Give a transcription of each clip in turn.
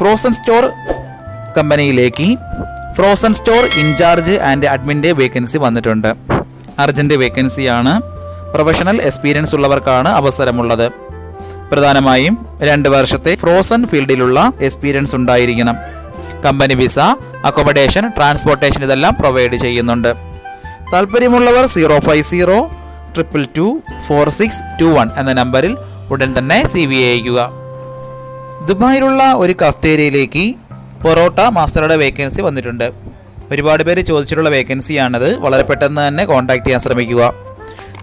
Frozen store കമ്പനിയിലേക്ക് frozen store incharge and അഡ്മിന്റെ vacancy വന്നിട്ടുണ്ട്. അർജന്റ് വേക്കൻസിയാണ് പ്രൊഫഷണൽ എക്സ്പീരിയൻസ് ഉള്ളവർക്കാണ് അവസരമുള്ളത്. പ്രധാനമായും രണ്ട് വർഷത്തെ ഫ്രോസൺ ഫീൽഡിലുള്ള എക്സ്പീരിയൻസ് ഉണ്ടായിരിക്കണം. കമ്പനി വിസ അക്കോമഡേഷൻ ട്രാൻസ്പോർട്ടേഷൻ ഇതെല്ലാം പ്രൊവൈഡ് ചെയ്യുന്നുണ്ട്. താല്പര്യമുള്ളവർ zero five zero triple two four six two one എന്ന നമ്പറിൽ ഉടൻ തന്നെ സി വി അയക്കുക ദുബായിലുള്ള ഒരു കഫ്തേരിയയിലേക്ക് പൊറോട്ട മാസ്റ്ററുടെ വേക്കൻസി വന്നിട്ടുണ്ട്. ഒരുപാട് പേര് ചോദിച്ചിട്ടുള്ള വേക്കൻസിയാണത്. വളരെ പെട്ടെന്ന് തന്നെ കോൺടാക്ട് ചെയ്യാൻ ശ്രമിക്കുക.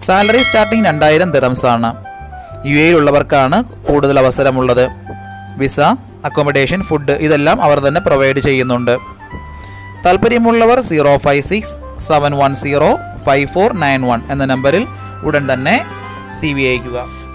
സാലറി സ്റ്റാർട്ടിംഗ് രണ്ടായിരം ദിറംസാണ് യു എയിലുള്ളവർക്കാണ് കൂടുതൽ അവസരമുള്ളത്. വിസ അക്കോമഡേഷൻ ഫുഡ് ഇതെല്ലാം അവർ തന്നെ പ്രൊവൈഡ് ചെയ്യുന്നുണ്ട്. താല്പര്യമുള്ളവർ zero five six seven one zero five four nine one എന്ന നമ്പറിൽ ഉടൻ തന്നെ സി വി അയക്കുക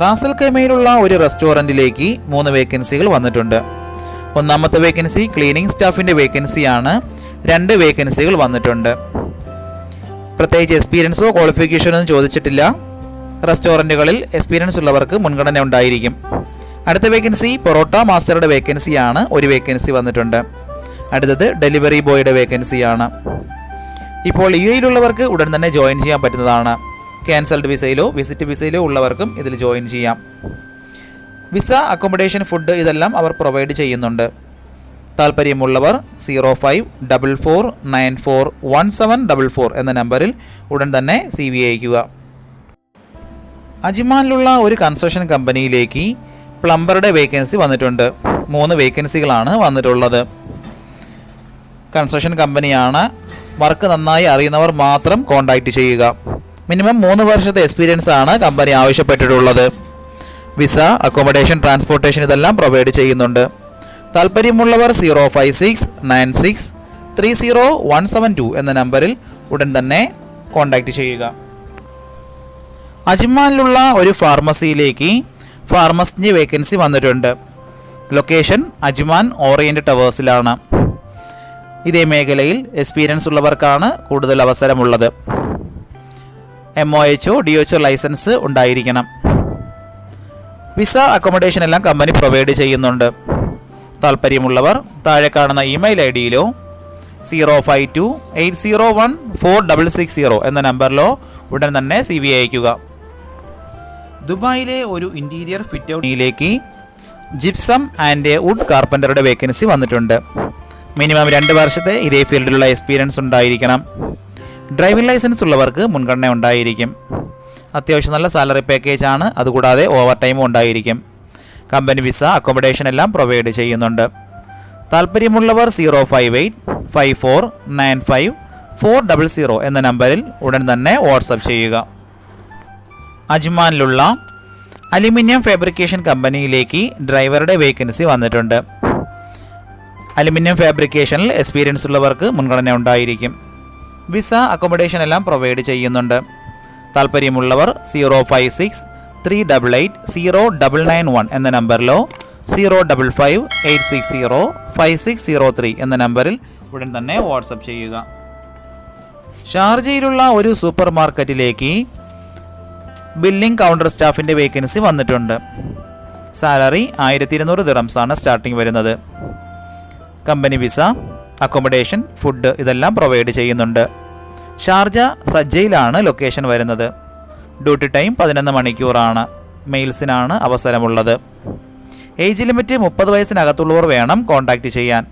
റാസൽ കൈമയിലുള്ള ഒരു റെസ്റ്റോറന്റിലേക്ക് മൂന്ന് വേക്കൻസികൾ വന്നിട്ടുണ്ട്. ഒന്നാമത്തെ വേക്കൻസി ക്ലീനിങ് സ്റ്റാഫിന്റെ വേക്കൻസിയാണ്. രണ്ട് വേക്കൻസികൾ വന്നിട്ടുണ്ട്. പ്രത്യേകിച്ച് എക്സ്പീരിയൻസോ ക്വാളിഫിക്കേഷനോ ഒന്നും ചോദിച്ചിട്ടില്ല. റെസ്റ്റോറന്റുകളിൽ എക്സ്പീരിയൻസ് ഉള്ളവർക്ക് മുൻഗണന ഉണ്ടായിരിക്കും. അടുത്ത വേക്കൻസി പൊറോട്ട മാസ്റ്ററുടെ വേക്കൻസിയാണ്. ഒരു വേക്കൻസി വന്നിട്ടുണ്ട്. അടുത്തത് ഡെലിവറി ബോയുടെ വേക്കൻസിയാണ്. ഇപ്പോൾ യു എയിലുള്ളവർക്ക് ഉടൻ തന്നെ ജോയിൻ ചെയ്യാൻ പറ്റുന്നതാണ്. ക്യാൻസൽഡ് വിസയിലോ വിസിറ്റ് വിസയിലോ ഉള്ളവർക്കും ഇതിൽ ജോയിൻ ചെയ്യാം. വിസ അക്കോമഡേഷൻ ഫുഡ് ഇതെല്ലാം അവർ പ്രൊവൈഡ് ചെയ്യുന്നുണ്ട്. താല്പര്യമുള്ളവർ zero five double four nine four one seven double four എന്ന നമ്പറിൽ ഉടൻ തന്നെ സി വി അയക്കുക അജ്മാനിലുള്ള ഒരു കൺസ്ട്രക്ഷൻ കമ്പനിയിലേക്ക് പ്ലംബറുടെ വേക്കൻസി വന്നിട്ടുണ്ട്. മൂന്ന് വേക്കൻസികളാണ് വന്നിട്ടുള്ളത്. കൺസ്ട്രക്ഷൻ കമ്പനിയാണ് വർക്ക് നന്നായി അറിയുന്നവർ മാത്രം കോൺടാക്റ്റ് ചെയ്യുക. മിനിമം മൂന്ന് വർഷത്തെ എക്സ്പീരിയൻസ് ആണ് കമ്പനി ആവശ്യപ്പെട്ടിട്ടുള്ളത്. വിസ അക്കോമഡേഷൻ ട്രാൻസ്പോർട്ടേഷൻ ഇതെല്ലാം പ്രൊവൈഡ് ചെയ്യുന്നുണ്ട്. താല്പര്യമുള്ളവർ zero five six nine six three zero one seven two എന്ന നമ്പറിൽ ഉടൻ തന്നെ കോൺടാക്റ്റ് ചെയ്യുക. അജ്മാനിലുള്ള ഒരു ഫാർമസിയിലേക്ക് ഫാർമസിന്റെ വേക്കൻസി വന്നിട്ടുണ്ട്. ലൊക്കേഷൻ അജ്മാൻ ഓറിയന്റ് ടവേഴ്സിലാണ് ഇതേ മേഖലയിൽ എക്സ്പീരിയൻസ് ഉള്ളവർക്കാണ് കൂടുതൽ അവസരമുള്ളത്. M O H D H licence ഉണ്ടായിരിക്കണം. വിസ അക്കോമഡേഷൻ എല്ലാം കമ്പനി പ്രൊവൈഡ് ചെയ്യുന്നുണ്ട്. താല്പര്യമുള്ളവർ താഴെ കാണുന്ന email I ഡിയിലോ zero five two eight zero one four double six zero എന്ന നമ്പറിലോ ഉടൻ തന്നെ സി വി അയക്കുക ദുബായിലെ ഒരു ഇന്റീരിയർ ഫിറ്റ് ഔട്ടിലേക്ക് ജിപ്സം ആൻഡ് വുഡ് കാർപ്പന്ററുടെ വേക്കൻസി വന്നിട്ടുണ്ട്. മിനിമം രണ്ട് വർഷത്തെ ഇതേ ഫീൽഡിലുള്ള എക്സ്പീരിയൻസ് ഉണ്ടായിരിക്കണം. ഡ്രൈവിംഗ് ലൈസൻസ് ഉള്ളവർക്ക് മുൻഗണന ഉണ്ടായിരിക്കും. അത്യാവശ്യം നല്ല സാലറി പാക്കേജ് ആണ്. അതുകൂടാതെ ഓവർ ടൈമും ഉണ്ടായിരിക്കും. കമ്പനി വിസ അക്കോമഡേഷൻ എല്ലാം പ്രൊവൈഡ് ചെയ്യുന്നുണ്ട്. താല്പര്യമുള്ളവർ zero five eight five four nine five four double zero എന്ന നമ്പറിൽ ഉടൻ തന്നെ വാട്സപ്പ് ചെയ്യുക. അജ്മാനിലുള്ള അലുമിനിയം ഫാബ്രിക്കേഷൻ കമ്പനിയിലേക്ക് ഡ്രൈവറുടെ വേക്കൻസി വന്നിട്ടുണ്ട്. അലുമിനിയം ഫാബ്രിക്കേഷനിൽ എക്സ്പീരിയൻസ് ഉള്ളവർക്ക് മുൻഗണന ഉണ്ടായിരിക്കും. വിസ അക്കോമഡേഷൻ എല്ലാം പ്രൊവൈഡ് ചെയ്യുന്നുണ്ട്. താല്പര്യമുള്ളവർ zero five six three double eight zero double nine one എന്ന നമ്പറിലോ zero double five eight six zero five six zero three എന്ന നമ്പറിൽ ഉടൻ തന്നെ വാട്സപ്പ് ചെയ്യുക. ഷാർജയിലുള്ള ഒരു സൂപ്പർ മാർക്കറ്റിലേക്ക് ബില്ലിംഗ് കൗണ്ടർ സ്റ്റാഫിന്റെ വേക്കൻസി വന്നിട്ടുണ്ട്. സാലറി ആയിരത്തി ഇരുന്നൂറ് ദിറംസാണ് സ്റ്റാർട്ടിംഗ് വരുന്നത്. കമ്പനി വിസ അക്കോമഡേഷൻ ഫുഡ് ഇതെല്ലാം പ്രൊവൈഡ് ചെയ്യുന്നുണ്ട്. ഷാർജ സജ്ജയിലാണ് ലൊക്കേഷൻ വരുന്നത്. ഡ്യൂട്ടി ടൈം പതിനൊന്ന് മണിക്കൂറാണ്. മെയിൽസിനാണ് അവസരമുള്ളത്. ഏജ് ലിമിറ്റ് മുപ്പത് വയസ്സിനകത്തുള്ളവർ വേണം കോൺടാക്റ്റ് ചെയ്യാൻ.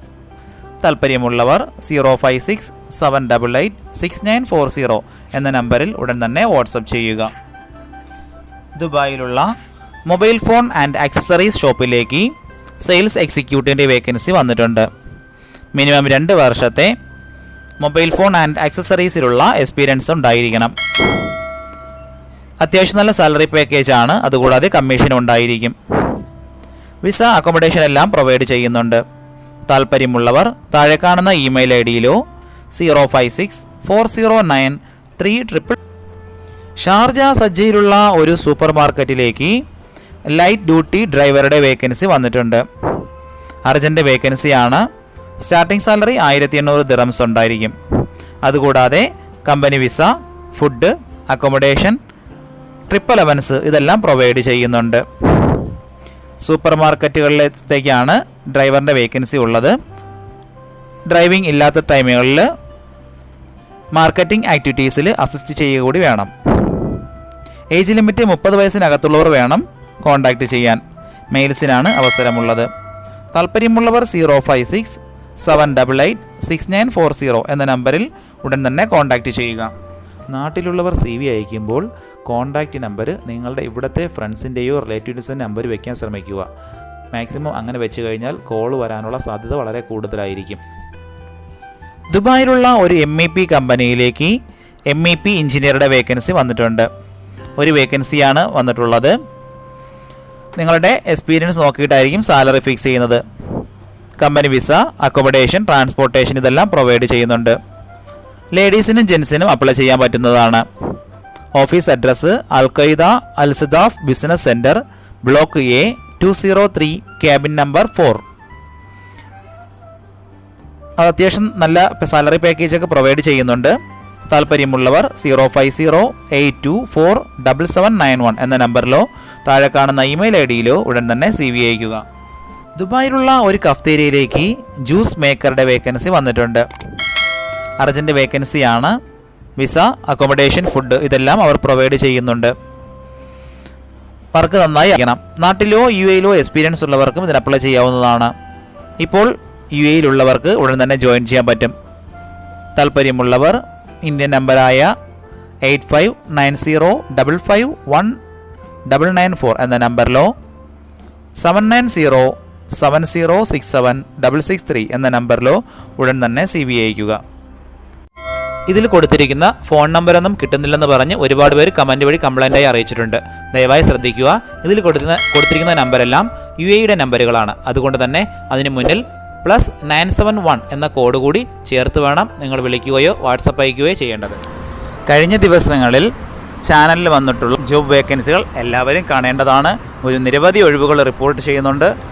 താല്പര്യമുള്ളവർ zero five six seven double eight six nine four zero എന്ന നമ്പറിൽ ഉടൻ തന്നെ വാട്സപ്പ് ചെയ്യുക. ദുബായിലുള്ള മൊബൈൽ ഫോൺ ആൻഡ് ആക്സസറീസ് ഷോപ്പിലേക്ക് സെയിൽസ് എക്സിക്യൂട്ടീവിന്റെ വേക്കൻസി വന്നിട്ടുണ്ട്. മിനിമം രണ്ട് വർഷത്തെ മൊബൈൽ ഫോൺ ആൻഡ് ആക്സസറീസിലുള്ള എക്സ്പീരിയൻസ് ഉണ്ടായിരിക്കണം. അത്യാവശ്യം നല്ല സാലറി പാക്കേജ് ആണ് അതുകൂടാതെ കമ്മീഷൻ ഉണ്ടായിരിക്കും. വിസ അക്കോമഡേഷൻ എല്ലാം പ്രൊവൈഡ് ചെയ്യുന്നുണ്ട്. താല്പര്യമുള്ളവർ താഴെ കാണുന്ന email I ഡിയിലോ zero five six four zero nine three triple Sharjah സജ്ജയിലുള്ള ഒരു സൂപ്പർ മാർക്കറ്റിലേക്ക് ലൈറ്റ് ഡ്യൂട്ടി ഡ്രൈവറുടെ വേക്കൻസി വന്നിട്ടുണ്ട്. അർജന്റ് വേക്കൻസിയാണ് സ്റ്റാർട്ടിംഗ് സാലറി ആയിരത്തി എണ്ണൂറ് ദിറംസ് ഉണ്ടായിരിക്കും. അതുകൂടാതെ company visa food accommodation trip allowance ഇതെല്ലാം പ്രൊവൈഡ് ചെയ്യുന്നുണ്ട്. സൂപ്പർ മാർക്കറ്റുകളിലേക്കാണ് ഡ്രൈവറിന്റെ വേക്കൻസി ഉള്ളത്. ഡ്രൈവിംഗ് ഇല്ലാത്ത ടൈമുകളിൽ മാർക്കറ്റിംഗ് ആക്ടിവിറ്റീസിൽ അസിസ്റ്റ് ചെയ്യുക കൂടി വേണം. ഏജ് ലിമിറ്റ് മുപ്പത് വയസ്സിനകത്തുള്ളവർ വേണം കോൺടാക്റ്റ് ചെയ്യാൻ. മെയിൽസിനാണ് അവസരമുള്ളത്. താല്പര്യമുള്ളവർ zero five six seven double eight six nine four zero എന്ന നമ്പറിൽ ഉടൻ തന്നെ കോൺടാക്റ്റ് ചെയ്യുക. നാട്ടിലുള്ളവർ സി വി അയക്കുമ്പോൾ കോൺടാക്റ്റ് നമ്പർ നിങ്ങളുടെ ഇവിടുത്തെ ഫ്രണ്ട്സിന്റെയോ റിലേറ്റീവ്സിന്റെ നമ്പർ വയ്ക്കാൻ ശ്രമിക്കുക. മാക്സിമം അങ്ങനെ വെച്ച് കഴിഞ്ഞാൽ കോൾ വരാനുള്ള സാധ്യത വളരെ കൂടുതലായിരിക്കും. ദുബായിലുള്ള ഒരു എം ഇ പി കമ്പനിയിലേക്ക് എം ഇ പി എഞ്ചിനീയറുടെ വേക്കൻസി വന്നിട്ടുണ്ട്. ഒരു വേക്കൻസിയാണ് വന്നിട്ടുള്ളത്. നിങ്ങളുടെ എക്സ്പീരിയൻസ് നോക്കിയിട്ടായിരിക്കും സാലറി ഫിക്സ് ചെയ്യുന്നത്. കമ്പനി വിസ അക്കോമഡേഷൻ ട്രാൻസ്പോർട്ടേഷൻ ഇതെല്ലാം പ്രൊവൈഡ് ചെയ്യുന്നുണ്ട്. ലേഡീസിനും ജെൻസിനും അപ്ലൈ ചെയ്യാൻ പറ്റുന്നതാണ്. ഓഫീസ് അഡ്രസ്സ് അൽഖയ്ദ അൽസദാഫ് business centre block A two zero three cabin number four. അത് അത്യാവശ്യം നല്ല സാലറി പാക്കേജ് ഒക്കെ പ്രൊവൈഡ് ചെയ്യുന്നുണ്ട്. താല്പര്യമുള്ളവർ zero five zero eight two four double seven nine one എന്ന നമ്പറിലോ താഴെ കാണുന്ന ഇമെയിൽ ഐ ഡിയിലോ ഉടൻ തന്നെ സി വി അയക്കുക ദുബായിലുള്ള ഒരു കഫ്തേരിയയിലേക്ക് ജ്യൂസ് മേക്കറുടെ വേക്കൻസി വന്നിട്ടുണ്ട്. അർജന്റ് വേക്കൻസിയാണ് വിസ അക്കോമഡേഷൻ ഫുഡ് ഇതെല്ലാം അവർ പ്രൊവൈഡ് ചെയ്യുന്നുണ്ട്. വർക്ക് നന്നായി അറിയണം നാട്ടിലോ യു എയിലോ എക്സ്പീരിയൻസ് ഉള്ളവർക്കും ഇതിന് അപ്ലൈ ചെയ്യാവുന്നതാണ്. ഇപ്പോൾ യു എയിലുള്ളവർക്ക് ഉടൻ തന്നെ ജോയിൻ ചെയ്യാൻ പറ്റും. താല്പര്യമുള്ളവർ ഇന്ത്യൻ നമ്പറായ eight five nine zero double five one double nine four എന്ന നമ്പറിലോ seven nine zero seven zero six seven double six three എന്ന നമ്പറിലോ ഉടൻ തന്നെ സി ബി അയക്കുക ഇതിൽ കൊടുത്തിരിക്കുന്ന ഫോൺ നമ്പറൊന്നും കിട്ടുന്നില്ലെന്ന് പറഞ്ഞ് ഒരുപാട് പേര് കമന്റ് വഴി കംപ്ലൈന്റായി അറിയിച്ചിട്ടുണ്ട്. ദയവായി ശ്രദ്ധിക്കുക. ഇതിൽ കൊടുക്കുന്ന കൊടുത്തിരിക്കുന്ന നമ്പരെല്ലാം യു എയുടെ നമ്പറുകളാണ്. അതുകൊണ്ട് തന്നെ അതിന് മുന്നിൽ പ്ലസ് നയൻ സെവൻ വൺ എന്ന കോഡ് കൂടി ചേർത്ത് വേണം നിങ്ങൾ വിളിക്കുകയോ വാട്സപ്പ് അയക്കുകയോ ചെയ്യേണ്ടത്. കഴിഞ്ഞ ദിവസങ്ങളിൽ ചാനലിൽ വന്നിട്ടുള്ള ജോബ് വേക്കൻസികൾ എല്ലാവരും കാണേണ്ടതാണ്. ഒരു നിരവധി ഒഴിവുകൾ റിപ്പോർട്ട് ചെയ്യുന്നുണ്ട്.